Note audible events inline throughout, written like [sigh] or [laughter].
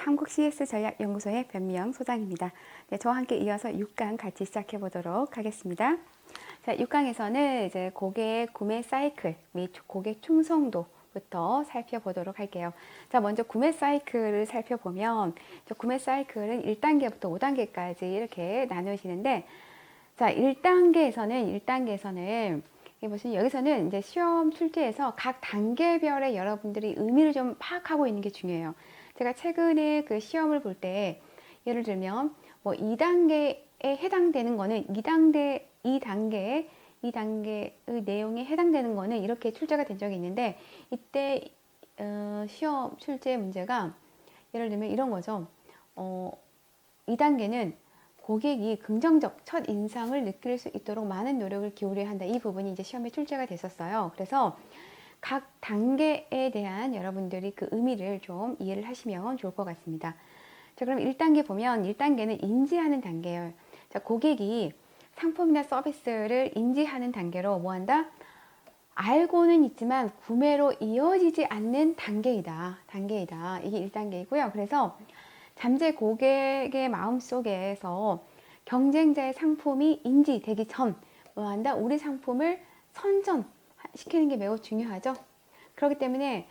한국 CS 전략 연구소의 변미영 소장입니다. 네, 저와 함께 이어서 6강 같이 시작해 보도록 하겠습니다. 자, 6강에서는 이제 고객의 구매 사이클 및 고객 충성도 부터 살펴보도록 할게요. 자, 먼저 구매 사이클을 살펴보면 저 구매 사이클은 1단계부터 5단계까지 이렇게 나누어지는데 자, 1단계에서는 1단계에서는 이게 무슨 여기서는 이제 시험 출제에서 각 단계별의 여러분들이 의미를 좀 파악하고 있는 게 중요해요. 제가 최근에 그 시험을 볼 때 예를 들면 뭐 2단계에 해당되는 거는 2단계 2단계에 2단계의 내용에 해당되는 거는 이렇게 출제가 된 적이 있는데 이때 어, 시험 출제 문제가 예를 들면 이런 거죠. 어, 2단계는 고객이 긍정적 첫 인상을 느낄 수 있도록 많은 노력을 기울여야 한다. 이 부분이 이제 시험에 출제가 됐었어요. 그래서 각 단계에 대한 여러분들이 그 의미를 좀 이해를 하시면 좋을 것 같습니다. 자, 그럼 1단계 보면 1단계는 인지하는 단계예요. 자, 고객이 상품이나 서비스를 인지하는 단계로 뭐 한다? 알고는 있지만 구매로 이어지지 않는 단계이다. 단계이다. 이게 1단계이고요. 그래서 잠재 고객의 마음 속에서 경쟁자의 상품이 인지되기 전 뭐 한다? 우리 상품을 선전 시키는 게 매우 중요하죠. 그렇기 때문에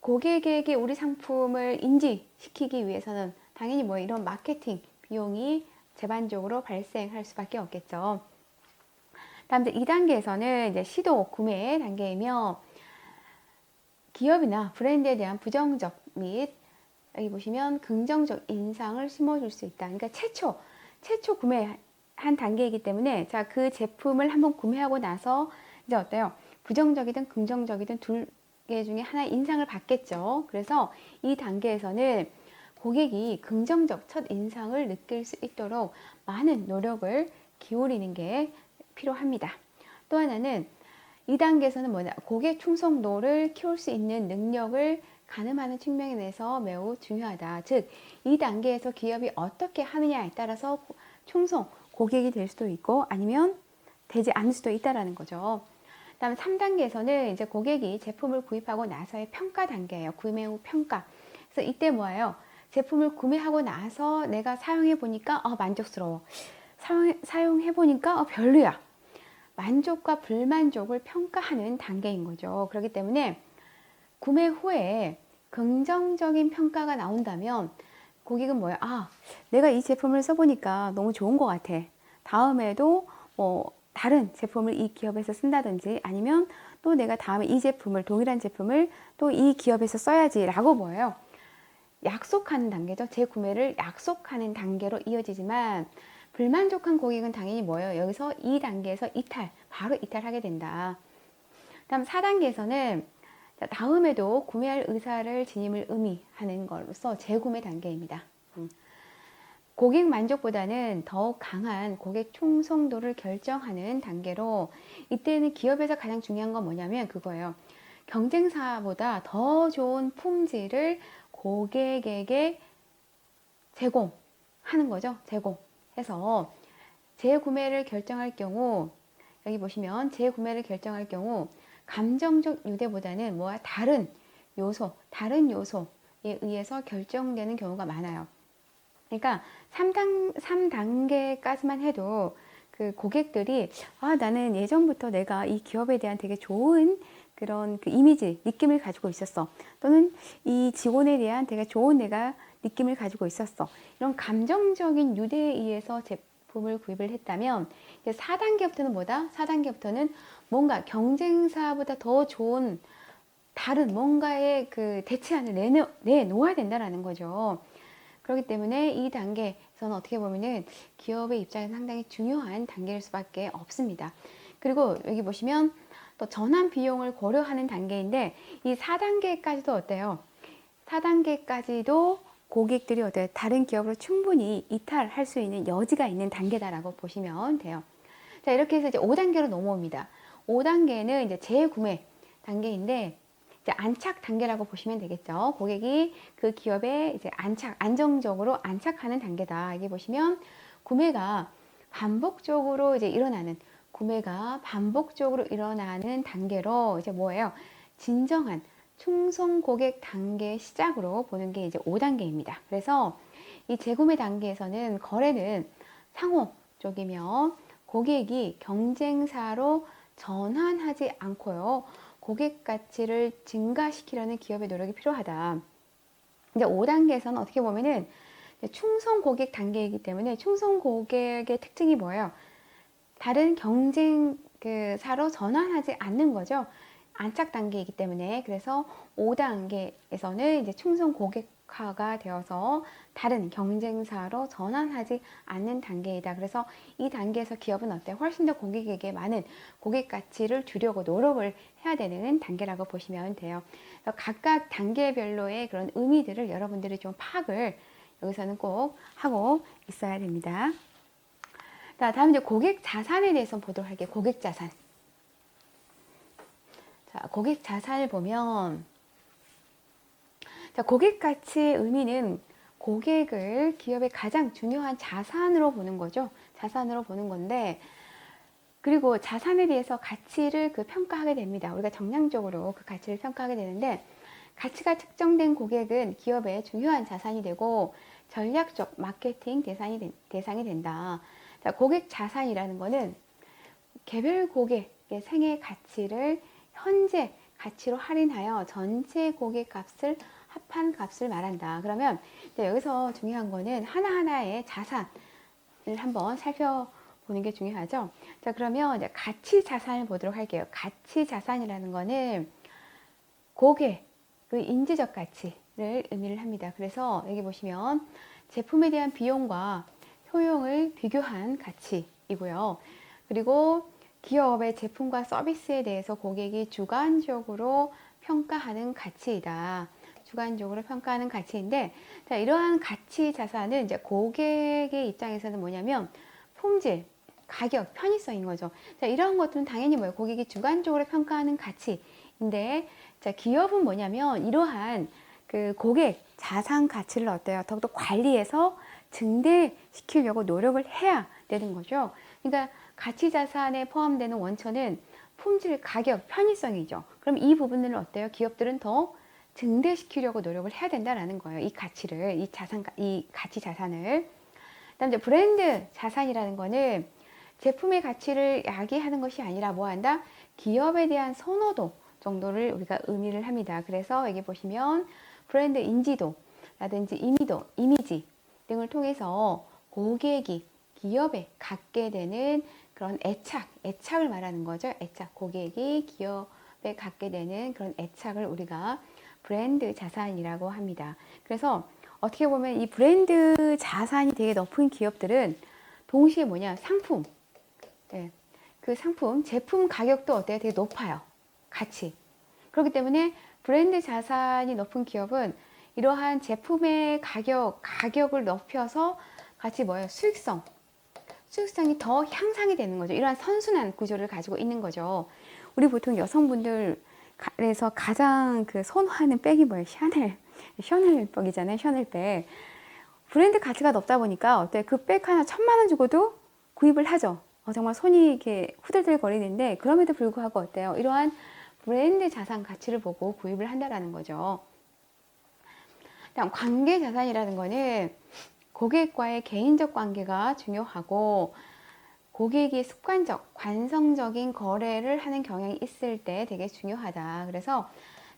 고객에게 우리 상품을 인지시키기 위해서는 당연히 뭐 이런 마케팅 비용이 제반적으로 발생할 수밖에 없겠죠. 다음 이제 2단계에서는 이제 시도 구매 단계이며 기업이나 브랜드에 대한 부정적 및 여기 보시면 긍정적 인상을 심어줄 수 있다. 그러니까 최초 최초 구매한 단계이기 때문에 자 그 제품을 한번 구매하고 나서 이제 어때요? 부정적이든 긍정적이든 둘 개 중에 하나 인상을 받겠죠. 그래서 이 단계에서는 고객이 긍정적 첫 인상을 느낄 수 있도록 많은 노력을 기울이는 게 필요합니다. 또 하나는 이 단계에서는 뭐냐 고객 충성도를 키울 수 있는 능력을 가늠하는 측면에서 매우 중요하다. 즉, 이 단계에서 기업이 어떻게 하느냐에 따라서 충성 고객이 될 수도 있고 아니면 되지 않을 수도 있다라는 거죠. 다음 3단계에서는 이제 고객이 제품을 구입하고 나서의 평가 단계예요. 구매 후 평가. 그래서 이때 뭐예요? 제품을 구매하고 나서 내가 사용해 보니까 어, 만족스러워. 사용, 해 보니까 어, 별로야. 만족과 불만족을 평가하는 단계인 거죠. 그렇기 때문에 구매 후에 긍정적인 평가가 나온다면 고객은 뭐야? 아, 내가 이 제품을 써보니까 너무 좋은 것 같아. 다음에도 뭐 다른 제품을 이 기업에서 쓴다든지 아니면 또 내가 다음에 이 제품을 동일한 제품을 또 이 기업에서 써야지라고 뭐예요? 약속하는 단계죠. 재구매를 약속하는 단계로 이어지지만 불만족한 고객은 당연히 뭐예요? 여기서 이 단계에서 이탈, 바로 이탈하게 된다. 다음 4단계에서는 다음에도 구매할 의사를 지님을 의미하는 것으로서 재구매 단계입니다. 음. 고객 만족보다는 더욱 강한 고객 충성도를 결정하는 단계로 이때는 기업에서 가장 중요한 건 뭐냐면 그거예요. 경쟁사보다 더 좋은 품질을 고객에게 제공하는 거죠. 제공해서 재구매를 결정할 경우 여기 보시면 재구매를 결정할 경우 감정적 유대보다는 뭐야 다른 요소, 다른 요소에 의해서 결정되는 경우가 많아요. 그러니까 3단, 3단계까지만 해도 그 고객들이 아, 나는 예전부터 내가 이 기업에 대한 되게 좋은 그런 그 이미지, 느낌을 가지고 있었어. 또는 이 직원에 대한 되게 좋은 내가 느낌을 가지고 있었어. 이런 감정적인 유대에 의해서 제품을 구입을 했다면 4단계부터는 뭐다? 4단계부터는 뭔가 경쟁사보다 더 좋은 다른 뭔가의 그 대체안을 내놓, 내놓아야 된다라는 거죠. 그렇기 때문에 이 단계에서는 어떻게 보면은 기업의 입장에서 상당히 중요한 단계일 수밖에 없습니다. 그리고 여기 보시면 또 전환 비용을 고려하는 단계인데 이 4단계까지도 어때요? 4단계까지도 고객들이 어때요? 다른 기업으로 충분히 이탈할 수 있는 여지가 있는 단계다라고 보시면 돼요. 자, 이렇게 해서 이제 5단계로 넘어옵니다. 5단계는 이제 재구매 단계인데 이제 안착 단계라고 보시면 되겠죠. 고객이 그 기업에 이제 안착, 안정적으로 안착하는 단계다. 여기 보시면 구매가 반복적으로 이제 일어나는 구매가 반복적으로 일어나는 단계로 이제 뭐예요? 진정한 충성 고객 단계 시작으로 보는 게 이제 5단계입니다. 그래서 이 재구매 단계에서는 거래는 상호 쪽이며 고객이 경쟁사로 전환하지 않고요. 고객 가치를 증가시키려는 기업의 노력이 필요하다. 이제 5단계에서는 어떻게 보면은 충성 고객 단계이기 때문에 충성 고객의 특징이 뭐예요? 다른 경쟁 그 사로 전환하지 않는 거죠. 안착 단계이기 때문에 그래서 5단계에서는 이제 충성 고객 화가 되어서 다른 경쟁사로 전환하지 않는 단계이다. 그래서 이 단계에서 기업은 어때? 훨씬 더 고객에게 많은 고객 가치를 주려고 노력을 해야 되는 단계라고 보시면 돼요. 각각 단계별로의 그런 의미들을 여러분들이 좀 파악을 여기서는 꼭 하고 있어야 됩니다. 자, 다음 이제 고객 자산에 대해서 보도록 할게요. 고객 자산. 자, 고객 자산을 보면 자, 고객 가치의 의미는 고객을 기업의 가장 중요한 자산으로 보는 거죠. 자산으로 보는 건데 그리고 자산에 대해서 가치를 그 평가하게 됩니다. 우리가 정량적으로 그 가치를 평가하게 되는데 가치가 측정된 고객은 기업의 중요한 자산이 되고 전략적 마케팅 대상이, 된- 대상이 된다. 자, 고객 자산이라는 거는 개별 고객의 생애 가치를 현재 가치로 할인하여 전체 고객 값을 합한 값을 말한다. 그러면 여기서 중요한 거는 하나하나의 자산을 한번 살펴보는 게 중요하죠. 자, 그러면 이제 가치 자산을 보도록 할게요. 가치 자산이라는 거는 고객, 그 인지적 가치를 의미를 합니다. 그래서 여기 보시면 제품에 대한 비용과 효용을 비교한 가치이고요. 그리고 기업의 제품과 서비스에 대해서 고객이 주관적으로 평가하는 가치이다. 주관적으로 평가하는 가치인데, 자, 이러한 가치 자산은 이제 고객의 입장에서는 뭐냐면 품질, 가격, 편의성인 거죠. 자, 이러한 것들은 당연히 뭐예요? 고객이 주관적으로 평가하는 가치인데, 자, 기업은 뭐냐면 이러한 그 고객 자산 가치를 어때요? 더욱더 관리해서 증대시키려고 노력을 해야 되는 거죠. 그러니까 가치 자산에 포함되는 원천은 품질, 가격, 편의성이죠. 그럼 이 부분들은 어때요? 기업들은 더 증대시키려고 노력을 해야 된다라는 거예요. 이 가치를, 이 자산, 이 가치 자산을. 그다음 이제 브랜드 자산이라는 거는 제품의 가치를 야기하는 것이 아니라 뭐 한다? 기업에 대한 선호도 정도를 우리가 의미를 합니다. 그래서 여기 보시면 브랜드 인지도 라든지 이미도, 이미지 등을 통해서 고객이 기업에 갖게 되는 그런 애착, 애착을 말하는 거죠. 애착, 고객이 기업에 갖게 되는 그런 애착을 우리가 브랜드 자산이라고 합니다. 그래서 어떻게 보면 이 브랜드 자산이 되게 높은 기업들은 동시에 뭐냐, 상품, 네, 그 상품, 제품 가격도 어때요? 되게 높아요. 가치. 그렇기 때문에 브랜드 자산이 높은 기업은 이러한 제품의 가격, 가격을 높여서 같이 뭐예요? 수익성. 수익성이 더 향상이 되는 거죠. 이러한 선순환 구조를 가지고 있는 거죠. 우리 보통 여성분들 에서 가장 그 선호하는 백이 뭐예요? 샤넬. 샤넬 백이잖아요. 샤넬 백. 브랜드 가치가 높다 보니까 어때? 그 백 하나 천만 원 주고도 구입을 하죠. 어, 정말 손이 이렇게 후들들 거리는데 그럼에도 불구하고 어때요? 이러한 브랜드 자산 가치를 보고 구입을 한다라는 거죠. 다음 관계 자산이라는 거는 고객과의 개인적 관계가 중요하고 고객이 습관적, 관성적인 거래를 하는 경향이 있을 때 되게 중요하다. 그래서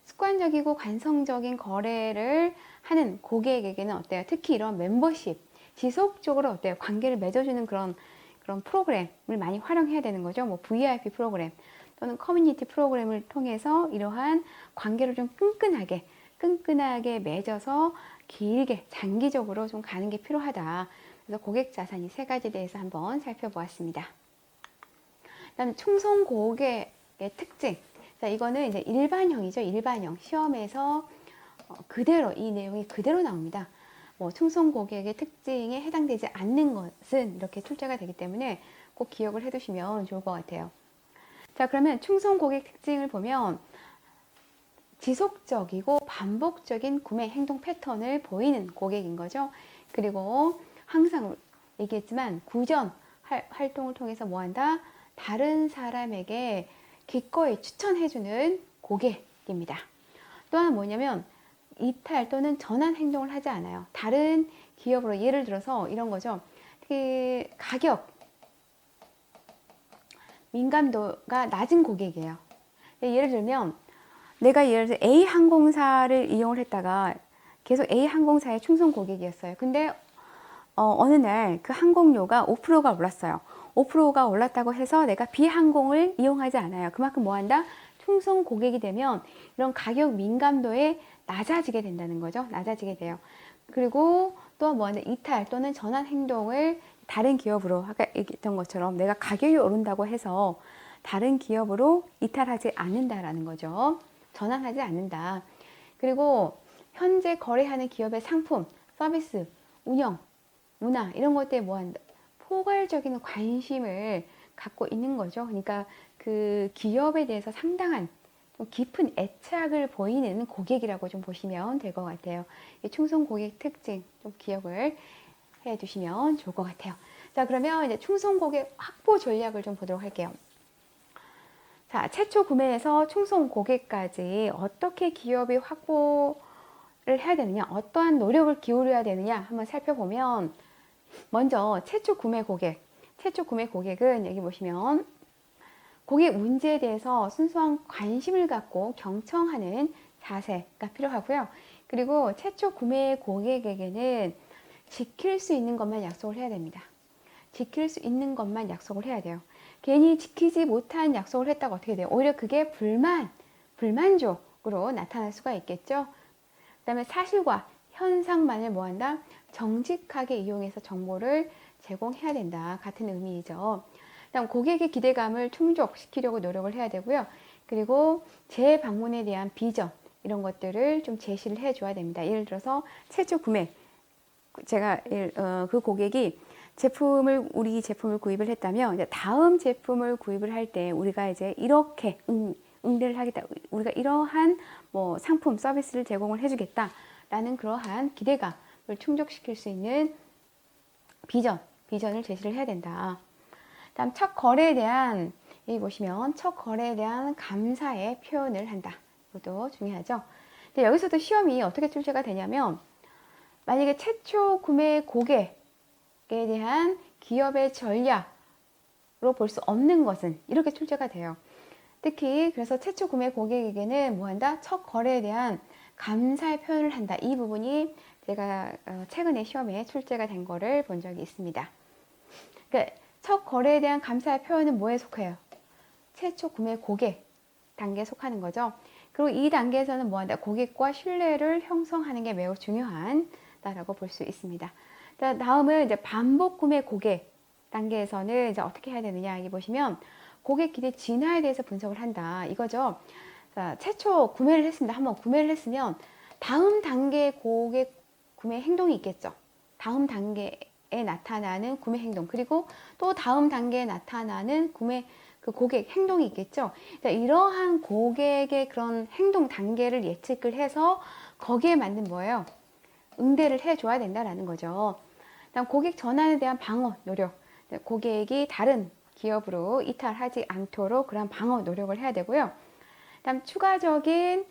습관적이고 관성적인 거래를 하는 고객에게는 어때요? 특히 이런 멤버십, 지속적으로 어때요? 관계를 맺어주는 그런 그런 프로그램을 많이 활용해야 되는 거죠. 뭐 VIP 프로그램 또는 커뮤니티 프로그램을 통해서 이러한 관계를 좀 끈끈하게 끈끈하게 맺어서 길게 장기적으로 좀 가는 게 필요하다. 그래서 고객 자산이 세 가지에 대해서 한번 살펴보았습니다. 그다음 충성 고객의 특징. 자, 이거는 이제 일반형이죠. 일반형. 시험에서 어, 그대로 이 내용이 그대로 나옵니다. 뭐 충성 고객의 특징에 해당되지 않는 것은 이렇게 출제가 되기 때문에 꼭 기억을 해두시면 좋을 것 같아요. 자, 그러면 충성 고객 특징을 보면 지속적이고 반복적인 구매 행동 패턴을 보이는 고객인 거죠. 그리고 항상 얘기했지만 구전 할- 활동을 통해서 뭐 한다? 다른 사람에게 기꺼이 추천해주는 고객입니다. 또 하나 뭐냐면 이탈 또는 전환 행동을 하지 않아요. 다른 기업으로 예를 들어서 이런 거죠. 그 가격 민감도가 낮은 고객이에요. 예를 들면 내가 예를 들어 A 항공사를 이용을 했다가 계속 A 항공사의 충성 고객이었어요. 근데 어, 느 날 그 항공료가 5%가 올랐어요. 5%가 올랐다고 해서 내가 B 항공을 이용하지 않아요. 그만큼 뭐 한다? 충성 고객이 되면 이런 가격 민감도에 낮아지게 된다는 거죠. 낮아지게 돼요. 그리고 또 뭐 이탈 또는 전환 행동을 다른 기업으로 아까 얘기했던 것처럼 내가 가격이 오른다고 해서 다른 기업으로 이탈하지 않는다라는 거죠. 전환하지 않는다. 그리고 현재 거래하는 기업의 상품, 서비스, 운영, 문화 이런 것들에 뭐 한다? 포괄적인 관심을 갖고 있는 거죠. 그러니까 그 기업에 대해서 상당한 좀 깊은 애착을 보이는 고객이라고 좀 보시면 될 것 같아요. 이 충성 고객 특징 좀 기억을 해 두시면 좋을 것 같아요. 자, 그러면 이제 충성 고객 확보 전략을 좀 보도록 할게요. 자, 최초 구매에서 충성 고객까지 어떻게 기업이 확보를 해야 되느냐, 어떠한 노력을 기울여야 되느냐 한번 살펴보면 먼저 최초 구매 고객, 최초 구매 고객은 여기 보시면 고객 문제에 대해서 순수한 관심을 갖고 경청하는 자세가 필요하고요. 그리고 최초 구매 고객에게는 지킬 수 있는 것만 약속을 해야 됩니다. 지킬 수 있는 것만 약속을 해야 돼요. 괜히 지키지 못한 약속을 했다가 어떻게 돼요? 오히려 그게 불만, 불만족으로 나타날 수가 있겠죠. 그 다음에 사실과 현상만을 뭐한다? 정직하게 이용해서 정보를 제공해야 된다. 같은 의미이죠. 그다음 고객의 기대감을 충족시키려고 노력을 해야 되고요. 그리고 재방문에 대한 비전 이런 것들을 좀 제시를 해줘야 됩니다. 예를 들어서 최초 구매 제가 어, 그 고객이 제품을 우리 제품을 구입을 했다면 다음 제품을 구입을 할 때 우리가 이제 이렇게 응, 응대를 하겠다. 우리가 이러한 뭐 상품 서비스를 제공을 해주겠다라는 그러한 기대감을 충족시킬 수 있는 비전 비전을 제시를 해야 된다. 다음 첫 거래에 대한 여기 보시면 첫 거래에 대한 감사의 표현을 한다. 이것도 중요하죠. 근데 여기서도 시험이 어떻게 출제가 되냐면 만약에 최초 구매 고객에 대한 기업의 전략으로 볼 수 없는 것은 이렇게 출제가 돼요. 특히 그래서 최초 구매 고객에게는 뭐 한다? 첫 거래에 대한 감사의 표현을 한다. 이 부분이 제가 어, 최근에 시험에 출제가 된 거를 본 적이 있습니다. 그러니까 첫 거래에 대한 감사의 표현은 뭐에 속해요? 최초 구매 고객 단계에 속하는 거죠. 그리고 이 단계에서는 뭐 한다? 고객과 신뢰를 형성하는 게 매우 중요한다라고 볼 수 있습니다. 자, 다음은 이제 반복 구매 고객 단계에서는 이제 어떻게 해야 되느냐 여기 보시면 고객 기대 진화에 대해서 분석을 한다 이거죠. 자, 최초 구매를 했습니다. 한번 구매를 했으면 다음 단계 고객 구매 행동이 있겠죠. 다음 단계 에 나타나는 구매 행동 그리고 또 다음 단계에 나타나는 구매 그 고객 행동이 있겠죠. 그러니까 이러한 고객의 그런 행동 단계를 예측을 해서 거기에 맞는 뭐예요? 응대를 해줘야 된다라는 거죠. 다음 고객 전환에 대한 방어 노력. 고객이 다른 기업으로 이탈하지 않도록 그런 방어 노력을 해야 되고요. 다음 추가적인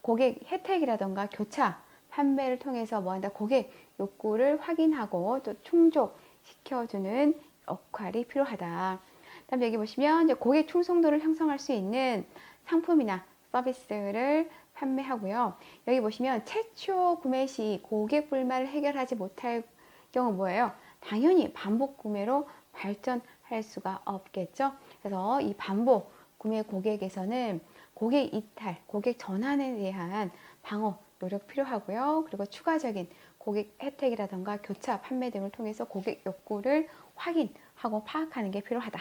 고객 혜택이라던가 교차 판매를 통해서 뭐 한다? 고객 욕구를 확인하고 또 충족시켜주는 역할이 필요하다. 다음 여기 보시면 이제 고객 충성도를 형성할 수 있는 상품이나 서비스를 판매하고요. 여기 보시면 최초 구매 시 고객 불만을 해결하지 못할 경우 뭐예요? 당연히 반복 구매로 발전할 수가 없겠죠. 그래서 이 반복 구매 고객에서는 고객 이탈, 고객 전환에 대한 방어 노력 필요하고요. 그리고 추가적인 고객 혜택이라던가 교차 판매 등을 통해서 고객 욕구를 확인하고 파악하는 게 필요하다.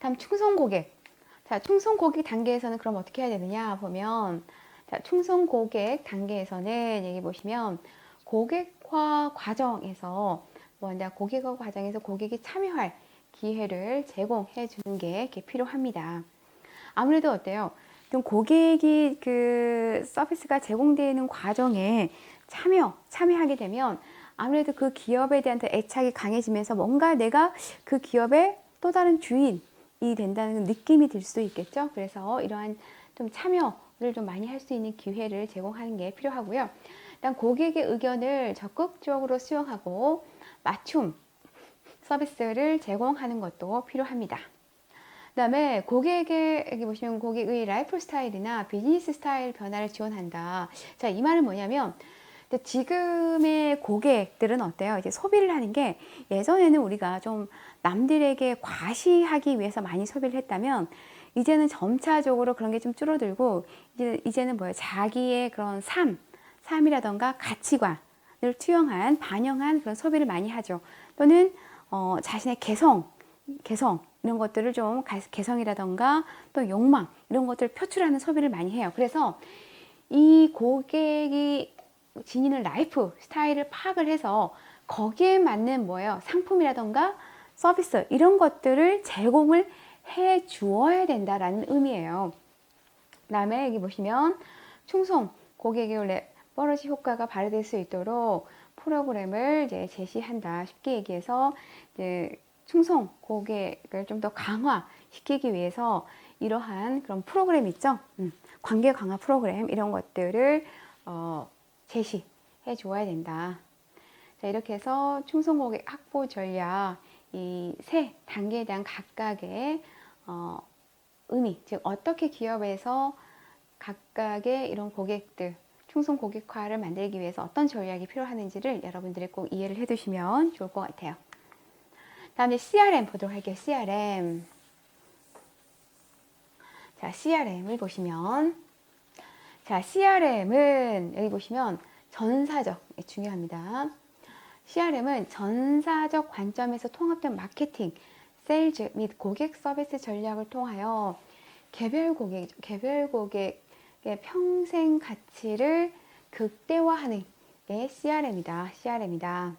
다음 충성 고객. 자, 충성 고객 단계에서는 그럼 어떻게 해야 되느냐 보면 자, 충성 고객 단계에서는 여기 보시면 고객화 과정에서 뭐냐 고객화 과정에서 고객이 참여할 기회를 제공해 주는 게 필요합니다. 아무래도 어때요? 좀 고객이 그 서비스가 제공되는 과정에 참여, 참여하게 되면 아무래도 그 기업에 대한 애착이 강해지면서 뭔가 내가 그 기업의 또 다른 주인이 된다는 느낌이 들 수 있겠죠. 그래서 이러한 좀 참여 좀 많이 할 수 있는 기회를 제공하는 게 필요하고요. 일단 고객의 의견을 적극적으로 수용하고 맞춤 서비스를 제공하는 것도 필요합니다. 그다음에 고객의 여기 보시면 고객의 라이프 스타일이나 비즈니스 스타일 변화를 지원한다. 자, 이 말은 뭐냐면 지금의 고객들은 어때요? 이제 소비를 하는 게 예전에는 우리가 좀 남들에게 과시하기 위해서 많이 소비를 했다면 이제는 점차적으로 그런 게 좀 줄어들고 이제 이제는 뭐예요? 자기의 그런 삶, 삶이라던가 가치관을 투영한 반영한 그런 소비를 많이 하죠. 또는 어, 자신의 개성, 개성 이런 것들을 좀 가- 개성이라던가 또 욕망 이런 것들을 표출하는 소비를 많이 해요. 그래서 이 고객이 지니는 라이프 스타일을 파악을 해서 거기에 맞는 뭐예요 상품이라던가 서비스 이런 것들을 제공을 해 주어야 된다라는 의미예요. 그다음에 여기 보시면 충성 고객의 레버러지 효과가 발휘될 수 있도록 프로그램을 이제 제시한다. 쉽게 얘기해서 이제 충성 고객을 좀 더 강화시키기 위해서 이러한 그런 프로그램 있죠. 음, 관계 강화 프로그램 이런 것들을 어, 제시해 주어야 된다. 자, 이렇게 해서 충성 고객 확보 전략 이 세 단계에 대한 각각의 어, 의미, 즉 어떻게 기업에서 각각의 이런 고객들 충성 고객화를 만들기 위해서 어떤 전략이 필요하는지를 여러분들이 꼭 이해를 해두시면 좋을 것 같아요. 다음에 CRM 보도록 할게요. CRM. 자, CRM을 보시면 자, CRM은 여기 보시면 전사적 예, 중요합니다. CRM은 전사적 관점에서 통합된 마케팅, 세일즈 및 고객 서비스 전략을 통하여 개별 고객, 개별 고객의 평생 가치를 극대화하는 게 CRM이다. CRM이다.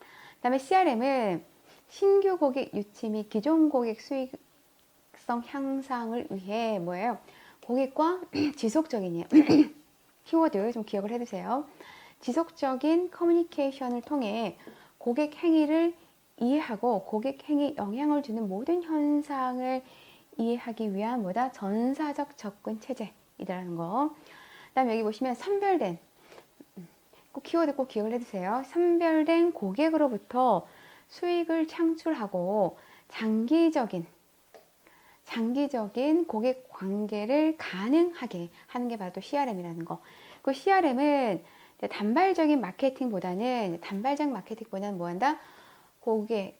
그 다음에 CRM은 신규 고객 유치 및 기존 고객 수익성 향상을 위해 뭐예요? 고객과 [clears throat] 지속적인 [clears throat] 키워드 좀 기억을 해두세요. 지속적인 커뮤니케이션을 통해 고객 행위를 이해하고 고객 행위 영향을 주는 모든 현상을 이해하기 위한 뭐다 전사적 접근 체제이라는 거. 그다음 여기 보시면 선별된 꼭 키워드 꼭 기억을 해두세요. 선별된 고객으로부터 수익을 창출하고 장기적인 장기적인 고객 관계를 가능하게 하는 게 바로 또 CRM이라는 거. 그 CRM은 단발적인 마케팅보다는 단발적 마케팅보다는 뭐한다? 고객의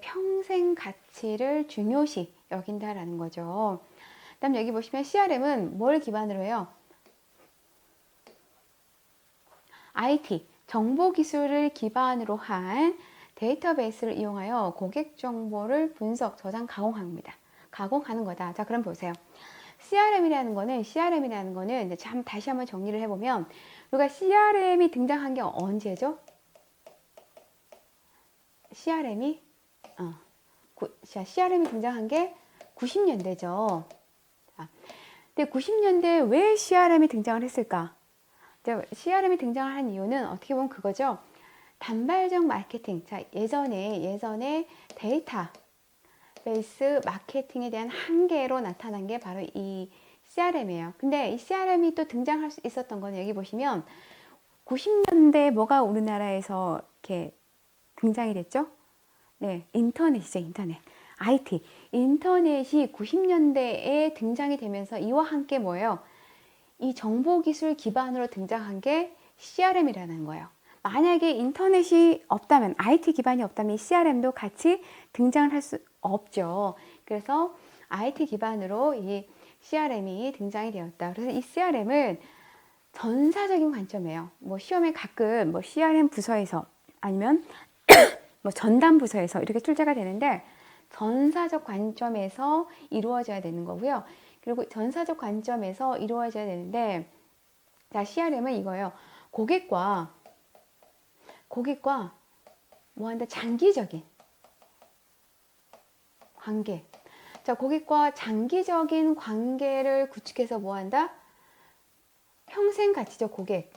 평생 가치를 중요시 여긴다라는 거죠. 그다음 여기 보시면 CRM은 뭘 기반으로 해요? IT 정보 기술을 기반으로 한 데이터베이스를 이용하여 고객 정보를 분석, 저장, 가공합니다. 가공하는 거다. 자, 그럼 보세요. CRM이라는 거는 CRM이라는 거는 이제 참 다시 한번 정리를 해보면 우리가 CRM이 등장한 게 언제죠? CRM이 어, 구, 자, CRM이 등장한 게 90년대죠. 자, 근데 90년대에 왜 CRM이 등장을 했을까? CRM이 등장을 한 이유는 어떻게 보면 그거죠. 단발적 마케팅. 자, 예전에 예전에 데이터 베이스 마케팅에 대한 한계로 나타난 게 바로 이 CRM이에요. 근데 이 CRM이 또 등장할 수 있었던 거는 여기 보시면 90년대 뭐가 우리나라에서 이렇게 등장이 됐죠? 네, 인터넷이죠, 인터넷. IT. 인터넷이 90년대에 등장이 되면서 이와 함께 뭐예요? 이 정보기술 기반으로 등장한 게 CRM이라는 거예요. 만약에 인터넷이 없다면, IT 기반이 없다면 이 CRM도 같이 등장을 할 수 없죠. 그래서 IT 기반으로 이 CRM이 등장이 되었다. 그래서 이 CRM은 전사적인 관점이에요. 뭐 시험에 가끔 뭐 CRM 부서에서 아니면 [coughs] 뭐 전담 부서에서 이렇게 출제가 되는데 전사적 관점에서 이루어져야 되는 거고요. 그리고 전사적 관점에서 이루어져야 되는데 자 CRM은 이거예요. 고객과 고객과 뭐한다 장기적인 관계. 자 고객과 장기적인 관계를 구축해서 뭐한다? 평생 가치적 고객.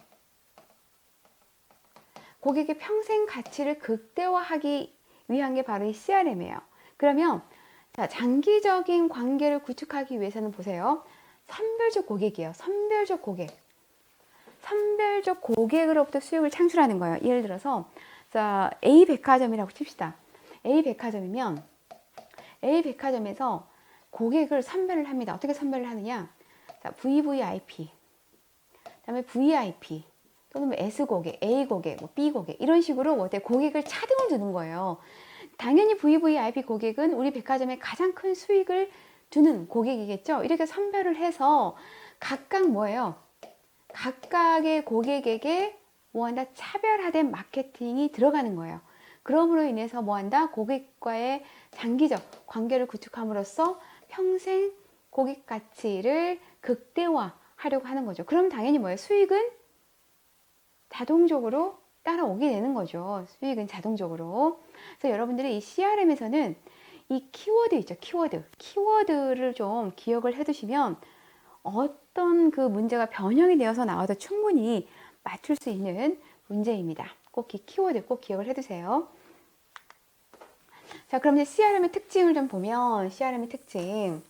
고객의 평생 가치를 극대화하기 위한 게 바로 이 CRM이에요. 그러면 자, 장기적인 관계를 구축하기 위해서는 보세요. 선별적 고객이에요. 선별적 고객. 선별적 고객으로부터 수익을 창출하는 거예요. 예를 들어서 자, A 백화점이라고 칩시다. A 백화점이면 A 백화점에서 고객을 선별을 합니다. 어떻게 선별을 하느냐? 자, VVIP, 그다음에 VIP 또는 뭐 S 고객, A 고객, 뭐 B 고객 이런 식으로 뭐 고객을 차등을 두는 거예요. 당연히 VVIP 고객은 우리 백화점에 가장 큰 수익을 주는 고객이겠죠. 이렇게 선별을 해서 각각 뭐예요? 각각의 고객에게 뭐한다 차별화된 마케팅이 들어가는 거예요. 그럼으로 인해서 뭐한다 고객과의 장기적 관계를 구축함으로써 평생 고객 가치를 극대화하려고 하는 거죠. 그럼 당연히 뭐예요? 수익은 자동적으로 따라오게 되는 거죠. 수익은 자동적으로. 그래서 여러분들이 이 CRM에서는 이 키워드 있죠. 키워드. 키워드를 좀 기억을 해 두시면 어떤 그 문제가 변형이 되어서 나와도 충분히 맞출 수 있는 문제입니다. 꼭 이 키워드 꼭 기억을 해 두세요. 자, 그럼 이제 CRM의 특징을 좀 보면 CRM의 특징.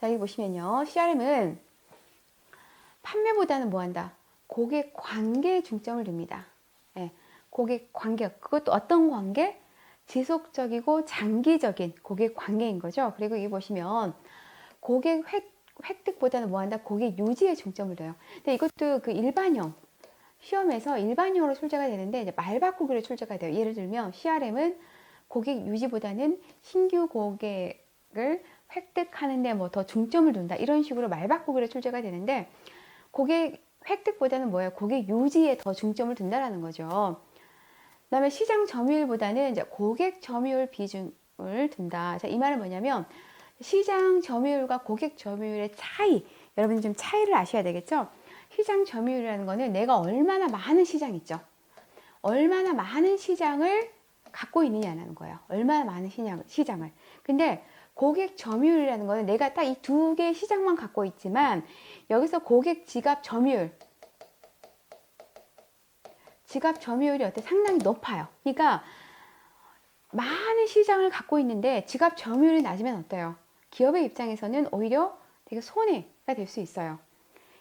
자, 여기 보시면요. CRM은 판매보다는 뭐 한다? 고객 관계에 중점을 둡니다. 예, 고객 관계, 그것도 어떤 관계? 지속적이고 장기적인 고객 관계인 거죠. 그리고 여기 보시면 고객 획, 획득보다는 뭐 한다? 고객 유지에 중점을 둬요. 근데 이것도 그 일반형, 시험에서 일반형으로 출제가 되는데 이제 말 바꾸기로 출제가 돼요. 예를 들면 CRM은 고객 유지보다는 신규 고객을 획득하는데 뭐 더 중점을 둔다. 이런 식으로 말 바꾸기로 출제가 되는데 고객 획득보다는 뭐예요? 고객 유지에 더 중점을 둔다라는 거죠. 그 다음에 시장 점유율보다는 이제 고객 점유율 비중을 둔다. 자, 이 말은 뭐냐면 시장 점유율과 고객 점유율의 차이, 여러분 좀 차이를 아셔야 되겠죠? 시장 점유율이라는 거는 내가 얼마나 많은 시장 있죠. 얼마나 많은 시장을 갖고 있느냐는 거예요. 얼마나 많은 시장, 시장을. 근데 고객 점유율이라는 거는 내가 딱 이 두 개의 시장만 갖고 있지만 여기서 고객 지갑 점유율 지갑 점유율이 어때? 상당히 높아요. 그러니까 많은 시장을 갖고 있는데 지갑 점유율이 낮으면 어때요? 기업의 입장에서는 오히려 되게 손해가 될 수 있어요.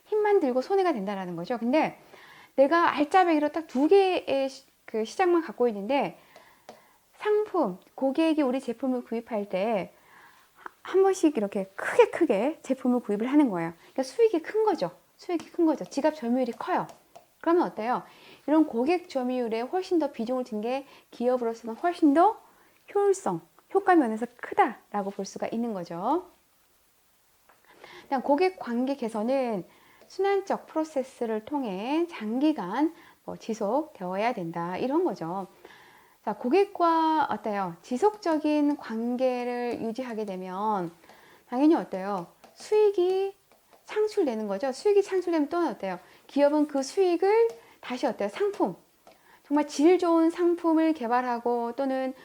힘만 들고 손해가 된다라는 거죠. 근데 내가 알짜배기로 딱 두 개의 그 시장만 갖고 있는데 상품, 고객이 우리 제품을 구입할 때 한 번씩 이렇게 크게 크게 제품을 구입을 하는 거예요. 그러니까 수익이 큰 거죠. 수익이 큰 거죠. 지갑 점유율이 커요. 그러면 어때요? 이런 고객 점유율에 훨씬 더 비중을 둔 게 기업으로서는 훨씬 더 효율성, 효과 면에서 크다라고 볼 수가 있는 거죠. 그다음 고객 관계 개선은 순환적 프로세스를 통해 장기간 뭐 지속되어야 된다 이런 거죠. 자, 고객과 어때요? 지속적인 관계를 유지하게 되면 당연히 어때요? 수익이 창출되는 거죠. 수익이 창출되면 또 어때요? 기업은 그 수익을 다시 어때요? 상품. 정말 질 좋은 상품을 개발하고 또는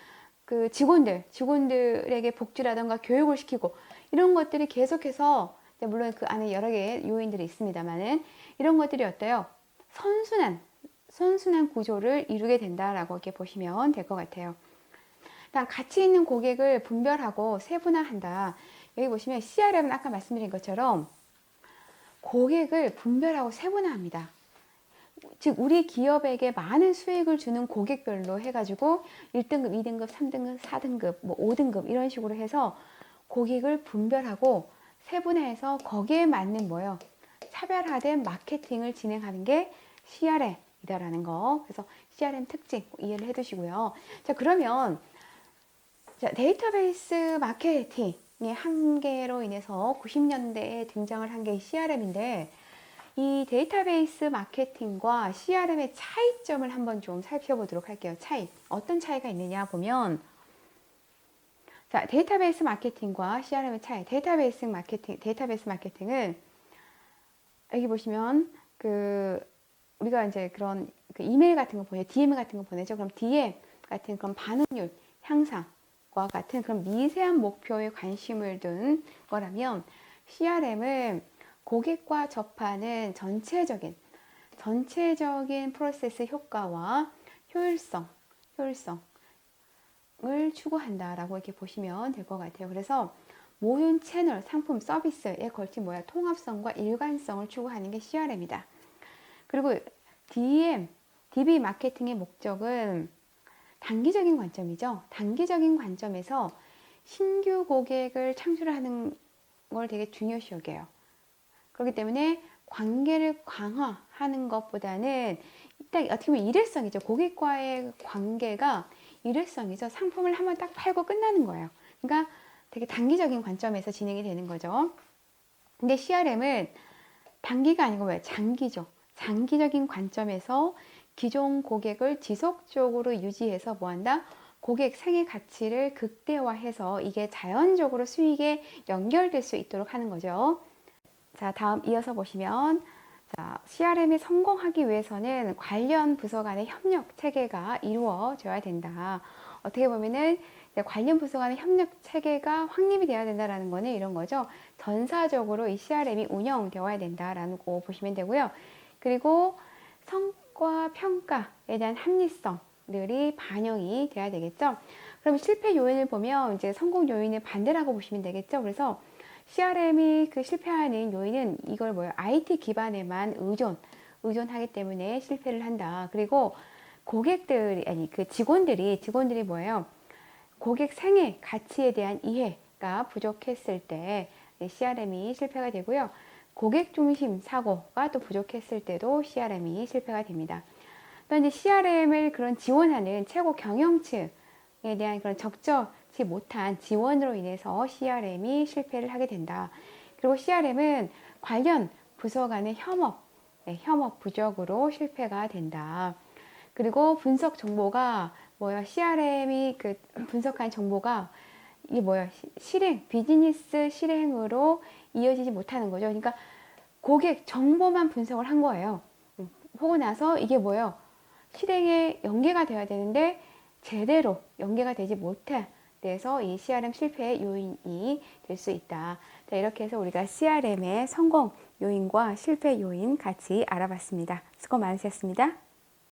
그 직원들, 직원들에게 복지라던가 교육을 시키고 이런 것들이 계속해서 물론 그 안에 여러 개의 요인들이 있습니다만은 이런 것들이 어때요? 선순환, 선순환 구조를 이루게 된다라고 이렇게 보시면 될 것 같아요. 일단 가치 있는 고객을 분별하고 세분화한다. 여기 보시면 CRM은 아까 말씀드린 것처럼 고객을 분별하고 세분화합니다. 즉 우리 기업에게 많은 수익을 주는 고객별로 해가지고 1등급, 2등급, 3등급, 4등급, 뭐 5등급 이런 식으로 해서 고객을 분별하고 세분화해서 거기에 맞는 뭐요 차별화된 마케팅을 진행하는 게 CRM이다라는 거. 그래서 CRM 특징 이해를 해 두시고요. 자 그러면 자, 데이터베이스 마케팅의 한계로 인해서 90년대에 등장을 한 게 CRM인데 이 데이터베이스 마케팅과 CRM의 차이점을 한번 좀 살펴보도록 할게요. 차이. 어떤 차이가 있느냐 보면 자, 데이터베이스 마케팅과 CRM의 차이. 데이터베이스 마케팅, 데이터베이스 마케팅은 여기 보시면 그 우리가 이제 그런 그 이메일 같은 거 보내, DM 같은 거 보내죠. 그럼 DM 같은 그런 반응률 향상과 같은 그런 미세한 목표에 관심을 둔 거라면 CRM은 고객과 접하는 전체적인 전체적인 프로세스 효과와 효율성, 효율성을 추구한다라고 이렇게 보시면 될 것 같아요. 그래서 모든 채널, 상품, 서비스에 걸친 뭐야 통합성과 일관성을 추구하는 게 CRM이다. 그리고 DM, DB 마케팅의 목적은 단기적인 관점이죠. 단기적인 관점에서 신규 고객을 창출하는 걸 되게 중요시 여겨요. 그렇기 때문에 관계를 강화하는 것보다는 일단 어떻게 보면 일회성이죠. 고객과의 관계가 일회성이죠. 상품을 한번 딱 팔고 끝나는 거예요. 그러니까 되게 단기적인 관점에서 진행이 되는 거죠. 근데 CRM은 단기가 아니고 왜 장기죠. 장기적인 관점에서 기존 고객을 지속적으로 유지해서 뭐한다? 고객 생애 가치를 극대화해서 이게 자연적으로 수익에 연결될 수 있도록 하는 거죠. 자, 다음 이어서 보시면 자, CRM이 성공하기 위해서는 관련 부서 간의 협력 체계가 이루어져야 된다. 어떻게 보면은 관련 부서 간의 협력 체계가 확립이 되어야 된다라는 거는 이런 거죠. 전사적으로 이 CRM이 운영되어야 된다라고 보시면 되고요. 그리고 성과 평가에 대한 합리성들이 반영이 돼야 되겠죠. 그럼 실패 요인을 보면 이제 성공 요인을 반대라고 보시면 되겠죠. 그래서 CRM이 그 실패하는 요인은 이걸 뭐예요? IT 기반에만 의존, 의존하기 때문에 실패를 한다. 그리고 고객들이, 아니, 그 직원들이, 직원들이 뭐예요? 고객 생애 가치에 대한 이해가 부족했을 때 CRM이 실패가 되고요. 고객 중심 사고가 또 부족했을 때도 CRM이 실패가 됩니다. 또 이제 CRM을 그런 지원하는 최고 경영층에 대한 그런 적절 치 못한 지원으로 인해서 CRM이 실패를 하게 된다. 그리고 CRM은 관련 부서 간의 협업, 네, 협업 부족으로 실패가 된다. 그리고 분석 정보가 뭐야 CRM이 그 분석한 정보가 이게 뭐야 시- 실행 비즈니스 실행으로 이어지지 못하는 거죠. 그러니까 고객 정보만 분석을 한 거예요. 음, 하고 나서 이게 뭐예요? 실행에 연계가 돼야 되는데 제대로 연계가 되지 못해. 그래서 이 CRM 실패의 요인이 될 수 있다. 자, 이렇게 해서 우리가 CRM의 성공 요인과 실패 요인 같이 알아봤습니다. 수고 많으셨습니다.